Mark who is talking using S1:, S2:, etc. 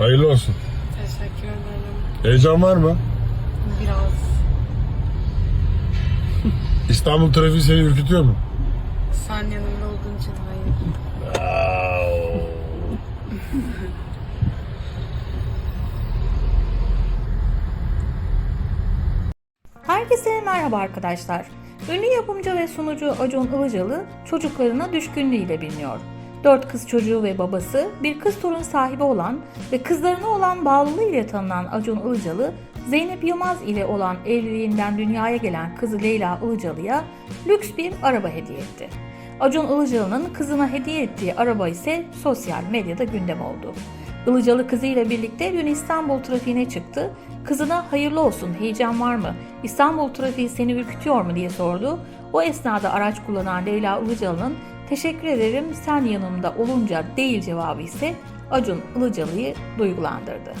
S1: Hayırlı olsun.
S2: Teşekkür ederim.
S1: Heyecan var mı?
S2: Biraz.
S1: İstanbul trafiği seni ürkütüyor mu?
S2: Sen yanımda olduğun için hayır.
S3: Herkese merhaba arkadaşlar. Ünlü yapımcı ve sunucu Acun Ilıcalı çocuklarına düşkünlüğüyle biliniyor. Dört kız çocuğu ve babası, bir kız torun sahibi olan ve kızlarına olan bağlılığı ile tanınan Acun Ilıcalı, Zeynep Yılmaz ile olan evliliğinden dünyaya gelen kızı Leyla Ilıcalı'ya lüks bir araba hediye etti. Acun Ilıcalı'nın kızına hediye ettiği araba ise sosyal medyada gündem oldu. Ilıcalı kızıyla birlikte dün İstanbul trafiğine çıktı. Kızına hayırlı olsun, heyecan var mı? İstanbul trafiği seni ürkütüyor mu diye sordu. O esnada araç kullanan Leyla Ilıcalı'nın teşekkür ederim sen yanımda olunca değil cevabı ise Acun Ilıcalı'yı duygulandırdı.